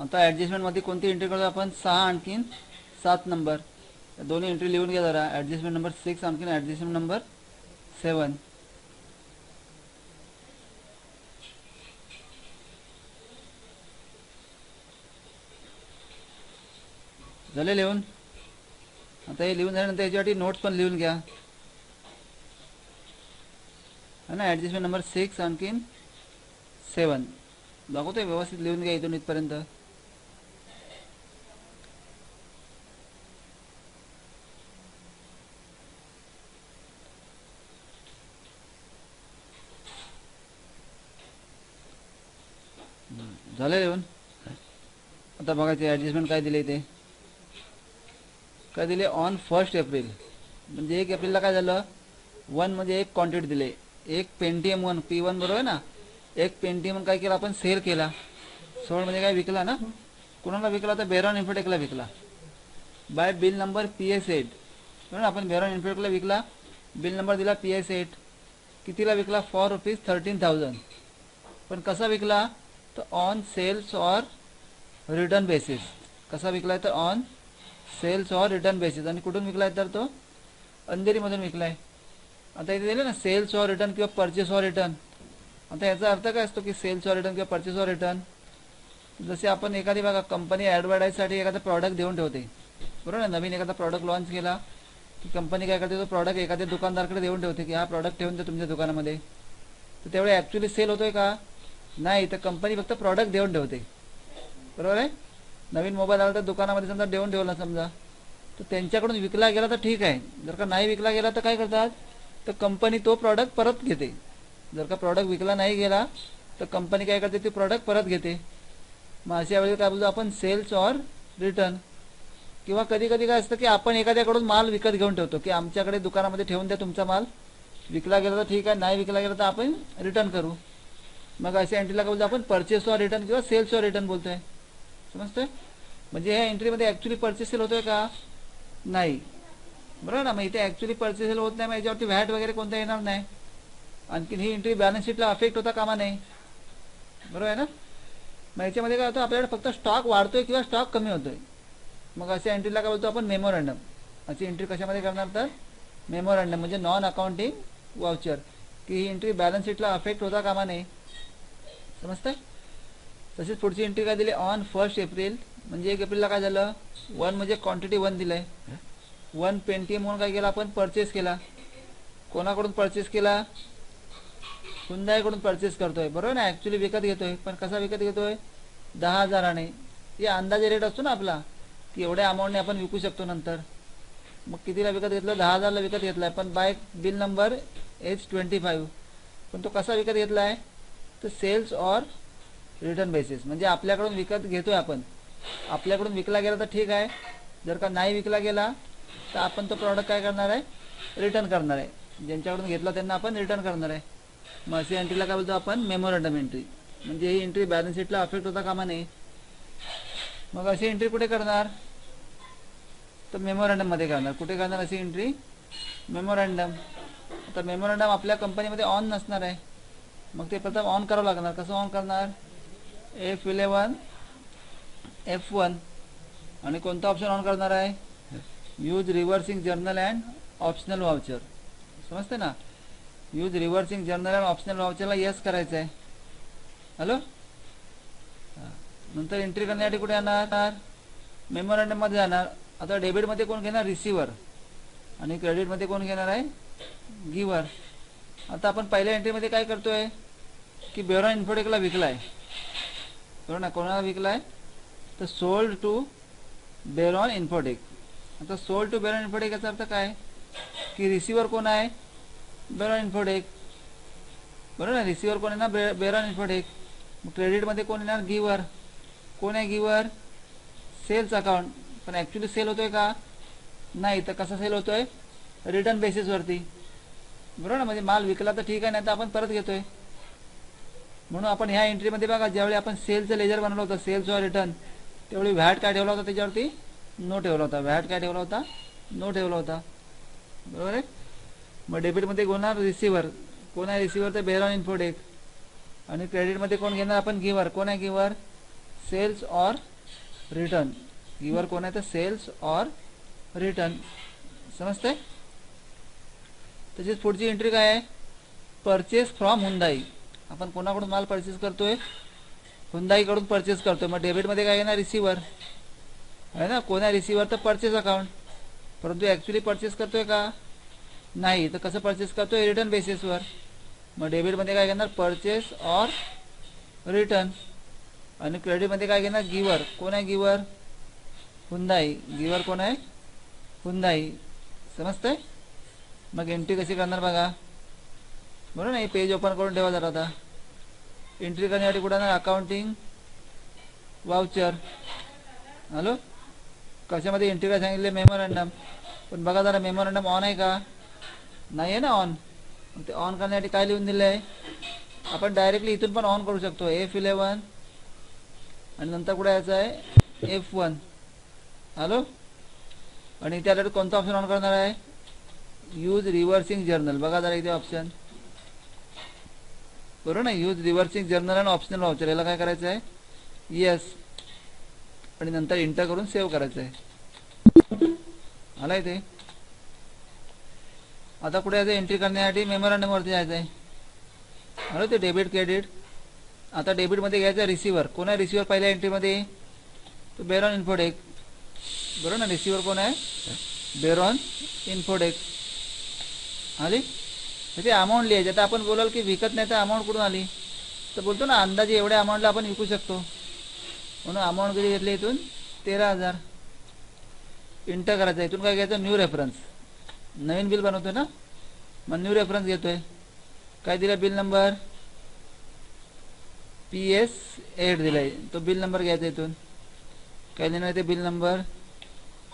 आता ॲडजस्टमेंटमध्ये कोणती एंट्री करतो आपण सहा आणखीन सात नंबर दोन्ही एंट्री लिहून घ्या जरा. ॲडजस्टमेंट नंबर सिक्स आणखीन ॲडजस्टमेंट नंबर सेवन झाले लिहून? आता हे लिहून झाल्यानंतर याच्यासाठी नोट्स पण लिहून घ्या. है ना? ॲडजस्टमेंट नंबर सिक्स आणखीन सेवन दाखवतोय? व्यवस्थित लिहून घ्या इथून इथपर्यंत झालं लिहून बघा बघायचे ॲडजस्टमेंट काय दिले ते काय दिले? ऑन फर्स्ट एप्रिल म्हणजे एक एप्रिलला काय झालं? वन म्हणजे एक क्वांटिटी दिले. एक पेंटीएम वन पी वन बरोबर आहे ना? एक पेंटीएम काय केला? आपण सेल केला. सोळ म्हणजे काय विकला ना? कुणाला विकला? तर बेरॉन इन्फोटेकला विकला. By bill number P S eight बरोबर? आपण बेरॉन इन्फोटेकला विकला. बिल नंबर दिला पी एस एट कितीला विकला? फॉर रुपीज थर्टीन थाउजंड पण कसा विकला? तर on sales or return basis. कसा विकलाय तर on sales or return basis आणि कुठून विकलाय तर तो? अंधेरीमधून विकलाय. आता इथे दिले ना सेल्स ऑर रिटर्न किंवा परचेस ऑर रिटर्न आता याचा अर्थ काय असतो की सेल्स ऑर रिटर्न किंवा परचेस ऑर रिटर्न जसे आपण एखादी बघा कंपनी ॲडव्हर्टाईजसाठी एखादा प्रॉडक्ट देऊन ठेवते. बरोबर ना नवीन एखादा प्रॉडक्ट लॉन्च केला की कंपनी काय करते तो प्रॉडक्ट एखाद्या दुकानदारकडे देऊन ठेवते की हा प्रॉडक्ट ठेवून दे तुमच्या दुकानामध्ये. तर तेवढे ॲक्च्युली सेल होतोय का? नाही तर कंपनी फक्त प्रॉडक्ट देऊन ठेवते. बरोबर आहे? नवीन मोबाईल आला तर दुकानामध्ये समजा देऊन ठेवला समजा. तर त्यांच्याकडून विकला गेला तर ठीक आहे. जर का नाही विकला गेला तर काय करतात? तर कंपनी तो प्रॉडक्ट परत घेते. जर का प्रॉडक्ट विकला नाही गेला तर कंपनी काय करते? ते प्रॉडक्ट परत घेते. मग अशा वेळी काय बोलतो? आपण सेल्स ऑर रिटर्न किंवा कधी कधी काय असतं की आपण एखाद्याकडून माल विकत घेऊन ठेवतो की आमच्याकडे दुकानामध्ये ठेवून द्या तुमचा माल. विकला गेला तर ठीक आहे नाही विकला गेला तर आपण रिटर्न करू. मग अशा एंट्रीला काय बोलतो? आपण परचेस ऑर रिटर्न किंवा सेल्स ऑर रिटर्न बोलतोय. समजतंय? म्हणजे ह्या एंट्रीमध्ये ॲक्च्युली परचेस सेल होतोय का? नाही. बरोबर ना? मग इथे ॲक्च्युली परचेस सेल होत नाही मग याच्यावरती व्हॅट वगैरे कोणता येणार नाही. आणखीन ही एंट्री बॅलन्स शीटला अफेक्ट होता कामा नाही बरोबर आहे ना? मग याच्यामध्ये काय होतं? आपल्याकडे फक्त स्टॉक वाढतोय किंवा स्टॉक कमी होतोय. मग अशा एंट्रीला काय बोलतो आपण? मेमोरंडम अशी एंट्री कशामध्ये करणार तर? मेमोरंडम म्हणजे नॉन अकाउंटिंग वाउचर की ही एंट्री बॅलन्स शीटला अफेक्ट होता कामा नाही समजतंय? तसेच पुढची एंट्री काय दिली? ऑन फर्स्ट एप्रिल म्हणजे एक एप्रिलला काय झालं? वन म्हणजे क्वांटिटी वन दिलंय. वन पेंटीएम म्हणून काय केलं आपण? परचेस केला. कोणाकडून परचेस केला? हुंदाईकडून परचेस करतोय. बरोबर ना? ॲक्च्युली विकत घेतोय. पण कसा विकत घेतोय? दहा हजाराने. हे अंदाजे रेट असतो ना आपला. की एवढ्या अमाऊंटने आपण विकू शकतो नंतर. मग कितीला विकत घेतलं? दहा हजारला विकत घेतलाय. पण by bill number H twenty five पण तो कसा विकत घेतलाय? तर सेल्स ऑर रिटर्न बेसिस म्हणजे आपल्याकडून विकत घेतोय आपण. आपल्याकडून विकला गेला तर ठीक आहे. जर का नाही विकला गेला तर आपण तो प्रॉडक्ट काय करणार आहे? रिटर्न करणार आहे. ज्यांच्याकडून घेतला त्यांना आपण रिटर्न करणार आहे. मग अशी एंट्रीला काय बोलतो आपण? मेमोरंडम एंट्री म्हणजे ही एंट्री बॅलन्स शीटला अफेक्ट होता कामा नाही मग अशी एंट्री कुठे करणार? तर मेमोरंडममध्ये करणार. कुठे करणार अशी एंट्री मेमोरंडम आता मेमोरंडम आपल्या कंपनीमध्ये ऑन नसणार आहे. मग ते प्रथम ऑन करावं लागणार. कसं ऑन करणार? एफ इलेवन एफ वन आणि कोणता ऑप्शन ऑन करणार आहे? Use reversing journal and optional voucher समजते ना? Use reversing journal and optional वाउचरला yes करायचं आहे हॅलो नंतर एंट्री करण्यासाठी कुठे येणार मेमोरंडममध्ये जाणार. आता डेबिटमध्ये कोण घेणार? रिसिव्हर आणि क्रेडिटमध्ये कोण घेणार आहे? गिवर आता आपण पहिल्या एंट्रीमध्ये काय करतोय? की बेरॉन इन्फोटेकला विकलाय. आहे ना कोणाला विकलाय? तर सोल्ड टू बेरॉन इन्फोटेक आता सोल्ड टू बेरॉन इन्फोटेक याचा अर्थ काय? की रिसिव्हर कोण आहे? बेरॉन इन्फोटेक बरोबर ना? रिसिव्हर कोण आहे ना? बे बेरॉन इन्फोटेक मग क्रेडिटमध्ये कोण येणार? गिवर कोण आहे गिवर सेल्स अकाउंट पण ॲक्च्युली सेल होतोय का? नाही. तर कसा सेल होतोय? रिटर्न बेसिसवरती बरोबर ना? म्हणजे माल विकला तर ठीक आहे नाही तर आपण परत घेतोय. म्हणून आपण ह्या एंट्रीमध्ये बघा ज्यावेळी आपण सेलचं लेजर बनवलं होतं सेल्स ऑर रिटर्न त्यावेळी व्हॅट काय ठेवला होता त्याच्यावरती? नो ठेवला होता. व्हॅट काय ठेवला होता? नो ठेवला होता. बरोबर आहे? मग डेबिटमध्ये कोणार रिसिव्हर कोण आहे रिसिव्हर तर बेहरॉन इन्फोडेक आणि क्रेडिटमध्ये कोण घेणार? आपण गिवर कोण आहे giver sales or return giver कोण आहे? तर सेल्स ऑर रिटर्न समजते तशीच पुढची एंट्री काय आहे? परचेस फ्रॉम हुंदाई आपण कोणाकडून माल परचेस करतोय? हुंदाईकडून परचेस करतोय. मग डेबिटमध्ये काय येणार? रिसिवर आहे ना? कोण आहे रिसिवर तर परचेस अकाउंट परंतु ॲक्च्युली परचेस करतोय का? नाही. तर कसं परचेस करतोय? रिटर्न बेसिसवर मग डेबिटमध्ये काय घेणार? परचेस ऑर रिटर्न आणि क्रेडिटमध्ये काय घेणार? गिवर कोण आहे गिवर हुंदाई. गिवर कोण आहे? हुंदाई. समजतंय? मग एंट्री कशी करणार बघा. बरोबर नाही पेज ओपन करून ठेवा जरा आता. एंट्री करण्यासाठी कुठं ना अकाउंटिंग वाउचर हॅलो कशामध्ये एंट्री काय सांगितले मेमोरंडम पण बघा जरा मेमोरंडम ऑन आहे का? नाही आहे ना ऑन ते ऑन करण्यासाठी काय लिहून दिलं आहे आपण डायरेक्टली इथून पण ऑन करू शकतो. एफ इलेवन आणि नंतर कुठं यायचं आहे? एफ वन हॅलो आणि त्यासाठी कोणता ऑप्शन ऑन करणार आहे? यूज रिव्हर्सिंग जर्नल बघा जरा इथे ऑप्शन बरोबर ना यूज रिव्हर्सिंग जर्नल आणि ऑप्शनल वाउचर याला काय करायचं आहे येस आणि नंतर इंटर करून सेव्ह करायचं आहे आला इथे आता कुठे जायचं एंट्री करण्यासाठी मेमोरंडमवरती जायचं आहे हॅलो ते डेबिट क्रेडिट आता डेबिटमध्ये घ्यायचं रिसिव्हर कोण आहे रिसिव्हर पहिल्या एंट्रीमध्ये तो बेरॉन इन्फोडेक बरोबर ना रिसिव्हर कोण आहे? बेरॉन इन्फोडेक आली? ते अमाऊंट लिहायची. आता आपण बोलाल की विकत नाही तर अमाऊंट कुठून आली? तर बोलतो ना अंदाजे एवढ्या अमाऊंटला आपण विकू शकतो. म्हणून अमाऊंट किती घेतली इथून? तेरा हजार. इंटर करायचा. इथून काय घ्यायचं? न्यू रेफरन्स नवीन बिल बनवतोय ना? मग न्यू रेफरन्स घेतोय. काय दिला bill number P S eight दिलाय. तो बिल नंबर घ्यायचा इथून. काय देणार ते bill number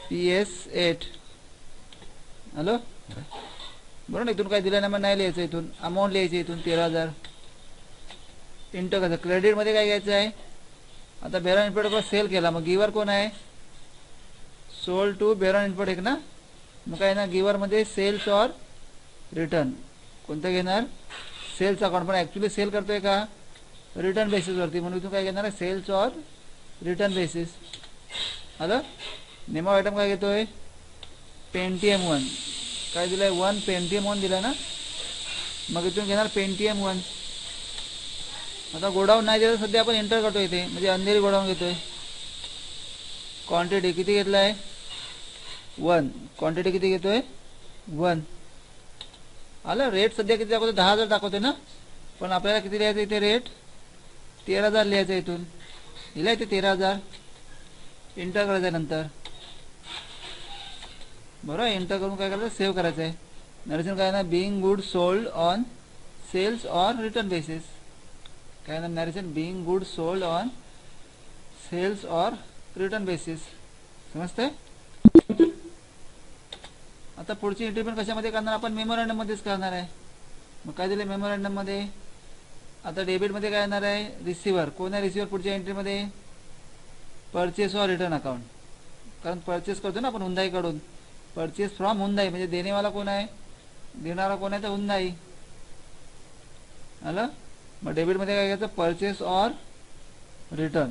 P S eight hello बरोबर ना इथून काय दिलं नाही मग नाही लिहायचं इथून. अमाऊंट लिहायची इथून तेरा हजार. इंटर कसं? क्रेडिटमध्ये काय घ्यायचं आहे? आता बेरॉन इन्फोटेक सेल केला मग गिवर कोण आहे? सोल टू बेरॉन एक ना? मग काय ना गिवरमध्ये सेल्स ऑर रिटर्न कोणतं घेणार? सेल्स अकाउंट पण ॲक्च्युली सेल करतोय का? रिटर्न बेसिसवरती म्हणून इथून काय घेणार आहे? सेल्स ऑर रिटर्न बेसिस आलं नेमा आयटम काय घेतोय? पेंटीएम वन काय दिलंय? वन पेंटीएम वन दिलं ना? मग इथून घेणार पेंटीएम वन आता गोडाऊन नाही दिलं सध्या आपण एंटर करतो इथे. म्हणजे अंधेरी गोडाऊन घेतोय. क्वांटिटी किती घेतला आहे वन क्वांटिटी किती घेतोय? वन आलं? रेट सध्या किती दाखवतो दहा हजार दाखवते ना? पण आपल्याला किती लिहायचं इथे रेट तेरा हजार लिहायचं इथून. लिहिलं इथे तेरा हजार. इंटर करायचं आहे नंतर. बरोबर एंटर करून काय करायचं? सेव्ह करायचं आहे. नरेशन काय ना being good sold on sales or return basis काय ना narration being good sold on sales or return basis समजते आता पुढची एंट्री पण कशामध्ये करणार? आपण मेमोरँडममध्येच करणार आहे. मग काय दिलं मेमोरँडममध्ये आता डेबिटमध्ये काय येणार आहे? रिसिव्हर कोण आहे रिसिव्हर पुढच्या एंट्रीमध्ये परचेस ऑर रिटर्न अकाउंट कारण परचेस करतो ना आपण हुंदाईकडून परचेस फ्रॉम हुंदाई म्हणजे देणेवाला कोण आहे? देणारा कोण आहे तर हुंदाई आलं? मग डेबिटमध्ये काय घ्यायचं? परचेस ऑर रिटर्न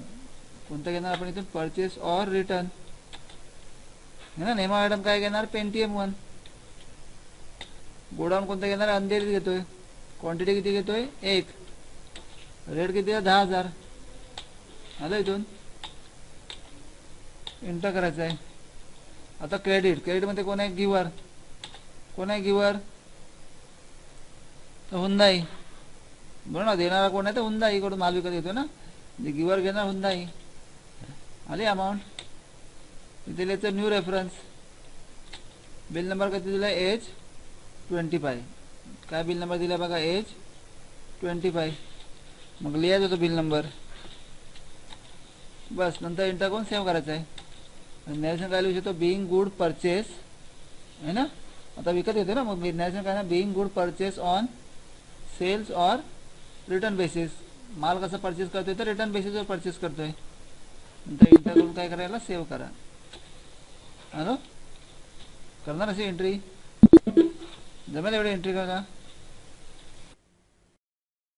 कोणतं घेणार आपण इथून? परचेस ऑर रिटर्न है ना नेमा मॅडम काय घेणार? पेंटीएम वन गोडाऊन कोणतं घेणार? अंधेरीत घेतोय. क्वांटिटी किती घेतोय? एक. रेट किती आहे? दहा हजार. आलं इथून? एंटर करायचं आहे. आता क्रेडिट क्रेडिटमध्ये कोण आहे? गिवर कोण आहे गिवर तर हुंदाई बरोबर ना देणारा कोण आहे? तर हुंदाई इकडून माल विकत येतो ना? म्हणजे गिवर घेणार हुंदाई आली अमाऊंट इथे लिहायचं न्यू रेफरन्स बिल नंबर किती दिला एज ट्वेंटी फाय काय बिल नंबर दिला बघा? एज ट्वेंटी फाय मग लिहायचं होतं बिल नंबर बस नंतर इंटर करून सेव्ह करायचा आहे नॅशनल काय येतो बिईंग गुड परचेस है ना? आता विकत येतो ना मग नॅशनल काय ना being good purchase on sales or return basis माल कसं परचेस करतोय तर रिटर्न बेसिसवर परचेस करतोय. नंतर एंटर करून काय करायला? सेव्ह करा. हॅलो? करणार अशी एंट्री जमेल एवढी एंट्री करा